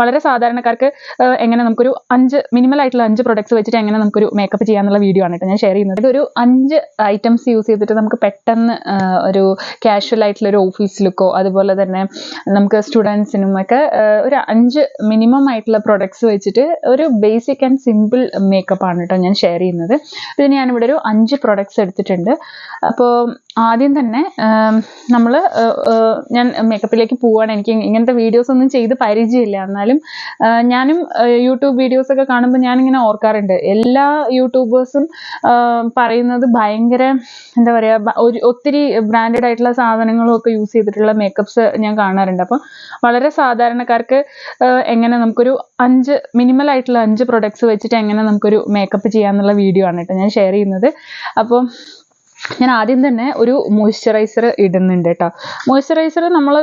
വളരെ സാധാരണക്കാർക്ക് എങ്ങനെ നമുക്കൊരു അഞ്ച് മിനിമൽ ആയിട്ടുള്ള അഞ്ച് പ്രൊഡക്ട്സ് വെച്ചിട്ട് എങ്ങനെ നമുക്കൊരു മേക്കപ്പ് ചെയ്യാന്നുള്ള വീഡിയോ ആണ് കേട്ടോ ഞാൻ ഷെയർ ചെയ്യുന്നത്. ഒരു അഞ്ച് ഐറ്റംസ് യൂസ് ചെയ്തിട്ട് നമുക്ക് പെട്ടെന്ന് ഒരു കാഷ്വൽ ആയിട്ടുള്ള ഒരു ഓഫീസ് ലുക്കോ അതുപോലെ തന്നെ നമുക്ക് സ്റ്റുഡൻസിനും ഒക്കെ ഒരു അഞ്ച് മിനിമം ആയിട്ടുള്ള പ്രൊഡക്ട്സ് വെച്ചിട്ട് ഒരു ബേസിക് ആൻഡ് സിമ്പിൾ മേക്കപ്പ് ആണ് കേട്ടോ ഞാൻ ഷെയർ ചെയ്യുന്നത്. ഇതിന് ഞാനിവിടെ ഒരു അഞ്ച് പ്രൊഡക്ട്സ് എടുത്തിട്ടുണ്ട്. അപ്പോൾ ആദ്യം തന്നെ നമ്മൾ ഞാൻ മേക്കപ്പിലേക്ക് പോവാണ്. എനിക്ക് ഇങ്ങനത്തെ വീഡിയോസ് ഒന്നും ചെയ്ത് പരിചയമില്ല. എന്നാലും ഞാനും യൂട്യൂബ് വീഡിയോസ് ഒക്കെ കാണുമ്പോൾ ഞാനിങ്ങനെ ഓർക്കാറുണ്ട്. എല്ലാ യൂട്യൂബേഴ്സും പറയുന്നത് ഭയങ്കര എന്താ പറയുക ഒരു ഒത്തിരി ബ്രാൻഡഡ് ആയിട്ടുള്ള സാധനങ്ങളും ഒക്കെ യൂസ് ചെയ്തിട്ടുള്ള മേക്കപ്സ് ഞാൻ കാണാറുണ്ട്. അപ്പം വളരെ സാധാരണക്കാർക്ക് എങ്ങനെ നമുക്കൊരു അഞ്ച് മിനിമൽ ആയിട്ടുള്ള അഞ്ച് പ്രൊഡക്ട്സ് വെച്ചിട്ട് എങ്ങനെ നമുക്കൊരു മേക്കപ്പ് ചെയ്യാന്നുള്ള വീഡിയോ ആണ് കേട്ടോ ഞാൻ ഷെയർ ചെയ്യുന്നത്. അപ്പോൾ ഞാൻ ആദ്യം തന്നെ ഒരു മോയ്സ്ചറൈസർ ഇടുന്നുണ്ട് കേട്ടോ മോയ്സ്ചറൈസർ നമ്മൾ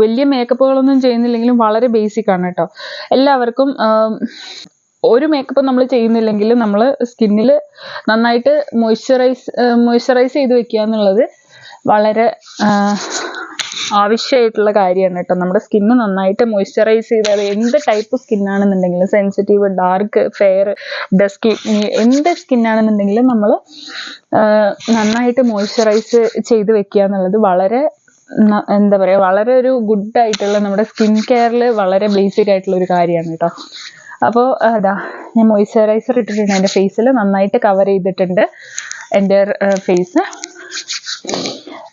വലിയ മേക്കപ്പുകളൊന്നും ചെയ്യുന്നില്ലെങ്കിലും വളരെ ബേസിക് ആണ് കേട്ടോ എല്ലാവർക്കും ഒരു മേക്കപ്പ് നമ്മൾ ചെയ്യുന്നില്ലെങ്കിലും നമ്മൾ സ്കിന്നിൽ നന്നായിട്ട് മോയ്സ്ചറൈസ് മോയ്സ്ചറൈസ് ചെയ്ത് വെക്കുക എന്നുള്ളത് വളരെ ആവശ്യമായിട്ടുള്ള കാര്യമാണ് കേട്ടോ. നമ്മുടെ സ്കിന്ന് നന്നായിട്ട് മോയ്സ്ചറൈസ് ചെയ്താൽ എന്ത് ടൈപ്പ് സ്കിന്നാണെന്നുണ്ടെങ്കിലും സെൻസിറ്റീവ് ഡാർക്ക് ഫെയർ ഡസ്കി എന്ത് സ്കിന്നാണെന്നുണ്ടെങ്കിലും നമ്മൾ നന്നായിട്ട് മോയ്സ്ചറൈസ് ചെയ്ത് വെക്കുക എന്നുള്ളത് വളരെ എന്താ പറയുക വളരെ ഒരു ഗുഡ് ആയിട്ടുള്ള നമ്മുടെ സ്കിൻ കെയറിൽ വളരെ ബേസിക് ആയിട്ടുള്ള ഒരു കാര്യമാണ് കേട്ടോ. അപ്പോൾ അതാ ഞാൻ മോയ്സ്ചറൈസർ ഇട്ടിട്ടുണ്ട്. എന്റെ ഫേസിൽ നന്നായിട്ട് കവർ ചെയ്തിട്ടുണ്ട്. എന്റെ ഫേസ്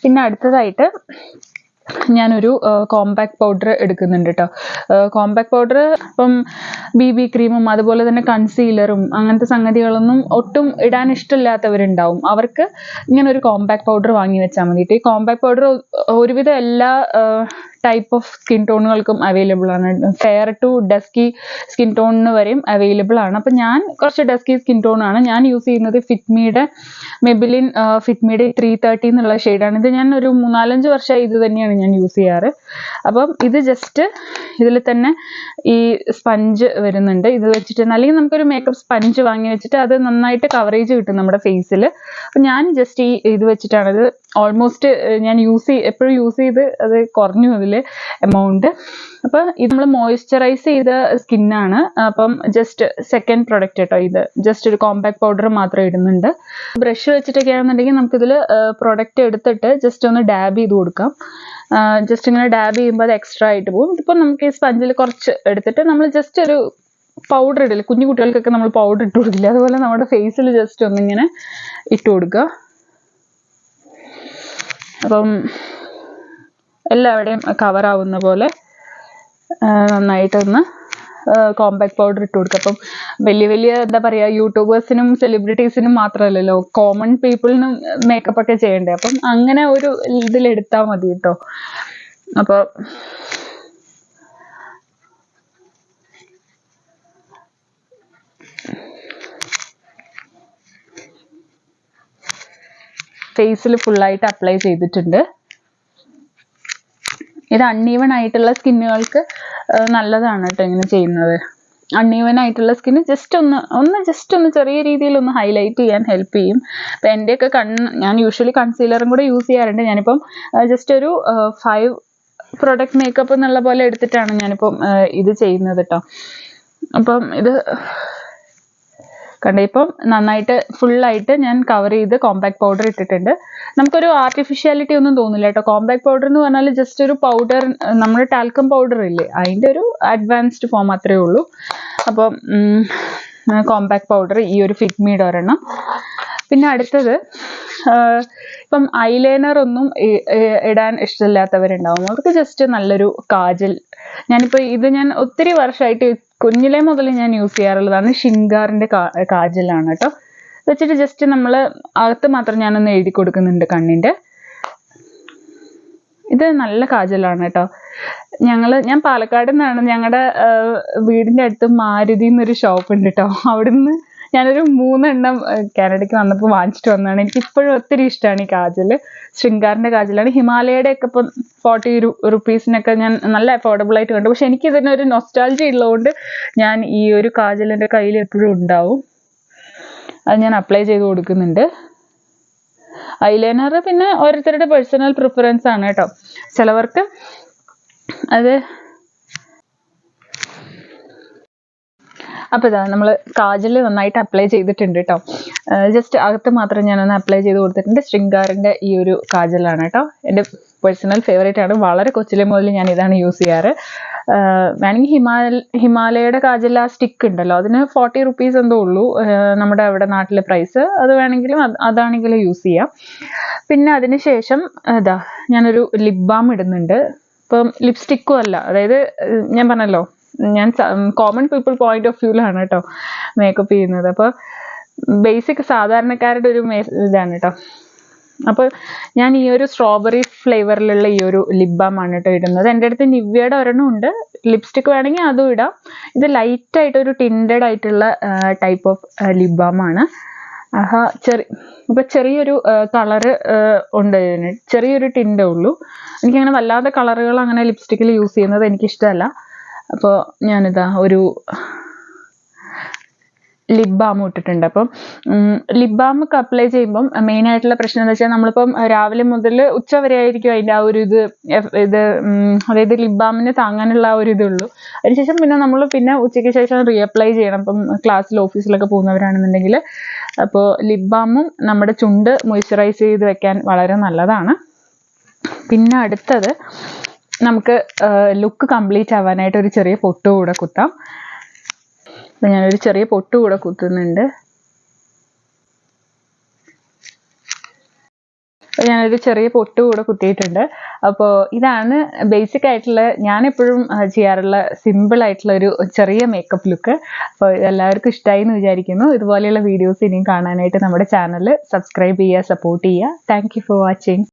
പിന്നെ അടുത്തതായിട്ട് ഞാനൊരു കോമ്പാക്ട് പൗഡർ എടുക്കുന്നുണ്ട് കേട്ടോ കോമ്പാക്ട് പൗഡർ ഇപ്പം ബി ബി ക്രീമും അതുപോലെ തന്നെ കൺസീലറും അങ്ങനത്തെ സംഗതികളൊന്നും ഒട്ടും ഇടാൻ ഇഷ്ടമില്ലാത്തവരുണ്ടാവും. അവർക്ക് ഇങ്ങനെ ഒരു കോമ്പാക്ട് പൗഡർ വാങ്ങി വെച്ചാൽ മതി ഈ കോമ്പാക്ട് പൗഡർ ഒരുവിധം എല്ലാ ടൈപ്പ് ഓഫ് സ്കിൻ ടോണുകൾക്കും അവൈലബിൾ ആണ്. ഫെയർ ടു ഡസ്കി സ്കിൻ ടോണിന് വരെയും അവൈലബിൾ ആണ്. അപ്പം ഞാൻ കുറച്ച് ഡസ്കി സ്കിൻ ടോൺ ആണ്. ഞാൻ യൂസ് ചെയ്യുന്നത് ഫിറ്റ്മിയുടെ മെബിലിൻ ഫിറ്റ്മിയുടെ ത്രീ തേർട്ടി എന്നുള്ള ഷെയ്ഡാണ് ഇത് ഞാൻ ഒരു മൂന്നാലഞ്ച് വർഷമായി ഇത് തന്നെയാണ് ഞാൻ യൂസ് ചെയ്യാറ്. അപ്പം ഇത് ജസ്റ്റ് ഇതിൽ തന്നെ ഈ സ്പഞ്ച് വരുന്നുണ്ട്. ഇത് വെച്ചിട്ട് അല്ലെങ്കിൽ നമുക്കൊരു മേക്കപ്പ് സ്പഞ്ച് വാങ്ങി വെച്ചിട്ട് അത് നന്നായിട്ട് കവറേജ് കിട്ടും നമ്മുടെ ഫേസിൽ അപ്പം ഞാൻ ജസ്റ്റ് ഈ ഇത് വെച്ചിട്ടാണ് ഇത് ഓൾമോസ്റ്റ് ഞാൻ യൂസ് ചെയ്ത് എപ്പോഴും യൂസ് ചെയ്ത് അത് കുറഞ്ഞു അതിൽ എമൗണ്ട് അപ്പോൾ ഇത് നമ്മൾ മോയ്സ്ചറൈസ് ചെയ്ത സ്കിന്നാണ് അപ്പം ജസ്റ്റ് സെക്കൻഡ് പ്രൊഡക്റ്റ് കേട്ടോ ഇത്. ജസ്റ്റ് ഒരു കോമ്പാക്ട് പൗഡർ മാത്രം ഇടുന്നുണ്ട്. ബ്രഷ് വെച്ചിട്ടൊക്കെ ആണെന്നുണ്ടെങ്കിൽ നമുക്കിതിൽ പ്രൊഡക്റ്റ് എടുത്തിട്ട് ജസ്റ്റ് ഒന്ന് ഡാബ് ചെയ്ത് കൊടുക്കാം. ജസ്റ്റ് ഇങ്ങനെ ഡാബ് ചെയ്യുമ്പോൾ അത് എക്സ്ട്രാ ആയിട്ട് പോകും. ഇതിപ്പോൾ നമുക്ക് ഈ സ്പഞ്ചിൽ കുറച്ച് എടുത്തിട്ട് നമ്മൾ ജസ്റ്റ് ഒരു പൗഡർ ഇടില്ല കുഞ്ഞു കുട്ടികൾക്കൊക്കെ നമ്മൾ പൗഡർ ഇട്ട് കൊടുക്കില്ല? അതുപോലെ നമ്മുടെ ഫേസിൽ ജസ്റ്റ് ഒന്നിങ്ങനെ ഇട്ട് കൊടുക്കുക. അപ്പം എല്ലാവിടെയും കവർ ആവുന്ന പോലെ നന്നായിട്ടൊന്ന് കോമ്പാക്ട് പൗഡർ ഇട്ട് കൊടുക്കുക. അപ്പം വലിയ വലിയ എന്താ പറയുക യൂട്യൂബേഴ്സിനും സെലിബ്രിറ്റീസിനും മാത്രമല്ലല്ലോ കോമൺ പീപ്പിളിനും മേക്കപ്പ് ഒക്കെ ചെയ്യണ്ടേ. അപ്പം അങ്ങനെ ഒരു ഇതിലെടുത്താൽ മതി കേട്ടോ അപ്പോൾ ഫേസിൽ ഫുള്ളായിട്ട് അപ്ലൈ ചെയ്തിട്ടുണ്ട്. ഇത് അൺഈവൺ ആയിട്ടുള്ള സ്കിന്നുകൾക്ക് നല്ലതാണ് കേട്ടോ ഇങ്ങനെ ചെയ്യുന്നത്. അൺഈവൻ ആയിട്ടുള്ള സ്കിന്ന് ജസ്റ്റ് ഒന്ന് ഒന്ന് ജസ്റ്റ് ഒന്ന് ചെറിയ രീതിയിൽ ഒന്ന് ഹൈലൈറ്റ് ചെയ്യാൻ ഹെൽപ്പ് ചെയ്യും. അപ്പം എന്റെയൊക്കെ കണ്ണ് ഞാൻ യൂഷ്വലി കൺസീലറും കൂടെ യൂസ് ചെയ്യാറുണ്ട്. ഞാനിപ്പം ജസ്റ്റ് ഒരു ഫൈവ് പ്രൊഡക്റ്റ് മേക്കപ്പ് എന്നുള്ള പോലെ എടുത്തിട്ടാണ് ഞാനിപ്പം ഇത് ചെയ്യുന്നത് കേട്ടോ. അപ്പം ഇത് കണ്ടോ ഇപ്പം നന്നായിട്ട് ഫുള്ളായിട്ട് ഞാൻ കവർ ചെയ്ത് കോമ്പാക്ട് പൗഡർ ഇട്ടിട്ടുണ്ട്. നമുക്കൊരു ആർട്ടിഫിഷ്യാലിറ്റി ഒന്നും തോന്നില്ല കേട്ടോ കോമ്പാക്ട് പൗഡർ എന്ന് പറഞ്ഞാൽ ജസ്റ്റ് ഒരു പൗഡർ നമ്മുടെ ടാൽക്കം പൗഡർ ഇല്ലേ അതിന്റെ ഒരു അഡ്വാൻസ്ഡ് ഫോം അത്രേ ഉള്ളൂ. അപ്പം കോമ്പാക്ട് പൗഡർ ഈ ഒരു ഫിറ്റ്മീഡ് ഒരെണ്ണം. പിന്നെ അടുത്തത് ഇപ്പം ഐലൈനർ ഒന്നും ഇടാൻ ഇഷ്ടമില്ലാത്തവരുണ്ടാവും. അവർക്ക് ജസ്റ്റ് നല്ലൊരു കാജൽ. ഞാനിപ്പോൾ ഇത് ഞാൻ ഒത്തിരി വർഷമായിട്ട് കുഞ്ഞിലേ മുതൽ ഞാൻ യൂസ് ചെയ്യാറുള്ളതാണ് കാ കാജലാണ് കേട്ടോ വെച്ചിട്ട് ജസ്റ്റ് നമ്മൾ അകത്ത് മാത്രം ഞാനൊന്ന് എഴുതി കൊടുക്കുന്നുണ്ട് കണ്ണിന്റെ. ഇത് നല്ല കാജലാണ് കേട്ടോ ഞങ്ങൾ ഞാൻ പാലക്കാട് നിന്നാണ് ഞങ്ങളുടെ വീടിന്റെ അടുത്ത് മാരുതി എന്നൊരു ഷോപ്പ് ഉണ്ട് കേട്ടോ അവിടുന്ന് ഞാനൊരു മൂന്നെണ്ണം കാനഡയ്ക്ക് വന്നപ്പോൾ വാങ്ങിച്ചിട്ട് വന്നതാണ്. എനിക്ക് ഇപ്പോഴും ഒത്തിരി ഇഷ്ടമാണ് ഈ കാജൽ ശൃംഗാറിന്റെ കാജലാണ്. ഹിമാലയയുടെ ഒക്കെ ഇപ്പം ഫോർട്ടി റുപ്പീസിനൊക്കെ ഞാൻ നല്ല അഫോർഡബിൾ ആയിട്ട് കണ്ടു. പക്ഷെ എനിക്ക് ഇതിനൊരു നൊസ്റ്റാൾജി ഉള്ളതുകൊണ്ട് ഞാൻ ഈ ഒരു കാജൽ എന്റെ കയ്യിൽ എപ്പോഴും ഉണ്ടാവും. അത് ഞാൻ അപ്ലൈ ചെയ്ത് കൊടുക്കുന്നുണ്ട്. ഐലൈനർ പിന്നെ ഓരോരുത്തരുടെ പേഴ്സണൽ പ്രിഫറൻസ് ആണ് കേട്ടോ. ചിലവർക്ക് അത് അപ്പോൾ ഇതാ നമ്മൾ കാജൽ നന്നായിട്ട് അപ്ലൈ ചെയ്തിട്ടുണ്ട് കേട്ടോ ജസ്റ്റ് അകത്ത് മാത്രം ഞാനൊന്ന് അപ്ലൈ ചെയ്ത് കൊടുത്തിട്ടുണ്ട്. ശൃംഗാറിന്റെ ഈ ഒരു കാജലാണ് കേട്ടോ എന്റെ പേഴ്സണൽ ഫേവറേറ്റ് ആണ്. വളരെ കൊച്ചിലെ മുതൽ ഞാൻ ഇതാണ് യൂസ് ചെയ്യാറ്. വേണമെങ്കിൽ ഹിമാല ഹിമാലയയുടെ കാജൽ ആ സ്റ്റിക്ക് ഉണ്ടല്ലോ അതിന് ഫോർട്ടി റുപ്പീസ് എന്തോ ഉള്ളൂ. നമ്മുടെ അവിടെ നാട്ടിലെ പ്രൈസ് അത് വേണമെങ്കിലും അത് അതാണെങ്കിലും യൂസ് ചെയ്യാം. പിന്നെ അതിന് ശേഷം ഇതാ ഞാനൊരു ലിപ് ബാം ഇടുന്നുണ്ട്. ഇപ്പം ലിപ്സ്റ്റിക്കും അല്ല. അതായത് ഞാൻ പറഞ്ഞല്ലോ ഞാൻ കോമൺ പീപ്പിൾ പോയിന്റ് ഓഫ് വ്യൂലാണ് കേട്ടോ മേക്കപ്പ് ചെയ്യുന്നത്. അപ്പോൾ ബേസിക് സാധാരണക്കാരുടെ ഒരു ഇതാണ് കേട്ടോ അപ്പോൾ ഞാൻ ഈ ഒരു സ്ട്രോബെറി ഫ്ലേവറിലുള്ള ഈ ഒരു ലിപ് ആണ് കേട്ടോ ഇടുന്നത്. എന്റെ അടുത്ത് നിവ്യയുടെ ഒരെണ്ണം ഉണ്ട്. ലിപ്സ്റ്റിക് വേണമെങ്കിൽ അതും ഇടാം. ഇത് ലൈറ്റ് ആയിട്ട് ഒരു ടിൻഡഡ് ആയിട്ടുള്ള ടൈപ്പ് ഓഫ് ലിപ് ആണ്. ആഹാ ചെറിയ ഇപ്പൊ ചെറിയൊരു കളറ് ഉണ്ട് ഇതിന്. ചെറിയൊരു ടിൻഡേ ഉള്ളൂ. എനിക്കങ്ങനെ വല്ലാതെ കളറുകൾ അങ്ങനെ ലിപ്സ്റ്റിക്കിൽ യൂസ് ചെയ്യുന്നത് എനിക്കിഷ്ടമല്ല. അപ്പോൾ ഞാനിതാ ഒരു ലിപ് ബാം ഇട്ടിട്ടുണ്ട്. അപ്പം ലിപ് ബാം ഒക്കെ അപ്ലൈ ചെയ്യുമ്പം മെയിൻ ആയിട്ടുള്ള പ്രശ്നം എന്ന് വെച്ചാൽ നമ്മളിപ്പം രാവിലെ മുതൽ ഉച്ച വരെ ആയിരിക്കും അതിന്റെ ആ ഒരു ഇത് ഇത് അതായത് ലിപ് ബാമിന് താങ്ങാനുള്ള ആ ഒരു ഇതുള്ളൂ. അതിനുശേഷം പിന്നെ നമ്മൾ പിന്നെ ഉച്ചയ്ക്ക് ശേഷം റീഅപ്ലൈ ചെയ്യണം. അപ്പം ക്ലാസ്സിൽ ഓഫീസിലൊക്കെ പോകുന്നവരാണെന്നുണ്ടെങ്കിൽ. അപ്പോൾ ലിപ് ബാമും നമ്മുടെ ചുണ്ട് മോയ്സ്ചറൈസ് ചെയ്ത് വെക്കാൻ വളരെ നല്ലതാണ്. പിന്നെ അടുത്തത് നമുക്ക് ലുക്ക് കംപ്ലീറ്റ് ആവാനായിട്ട് ഒരു ചെറിയ പൊട്ടു കൂടെ കുത്താം. അപ്പം ഞാനൊരു ചെറിയ പൊട്ടു കൂടെ കുത്തുന്നുണ്ട്. ഞാനൊരു ചെറിയ പൊട്ട് കൂടെ കുത്തിയിട്ടുണ്ട്. അപ്പോൾ ഇതാണ് ബേസിക് ആയിട്ടുള്ള ഞാനെപ്പോഴും എപ്പോഴും ചെയ്യാറുള്ള സിമ്പിൾ ആയിട്ടുള്ള ഒരു ചെറിയ മേക്കപ്പ് ലുക്ക് അപ്പോൾ എല്ലാവർക്കും ഇഷ്ടമായി എന്ന് വിചാരിക്കുന്നു. ഇതുപോലെയുള്ള വീഡിയോസ് ഇനിയും കാണാനായിട്ട് നമ്മുടെ ചാനൽ സബ്സ്ക്രൈബ് ചെയ്യുക സപ്പോർട്ട് ചെയ്യുക. Thank for watching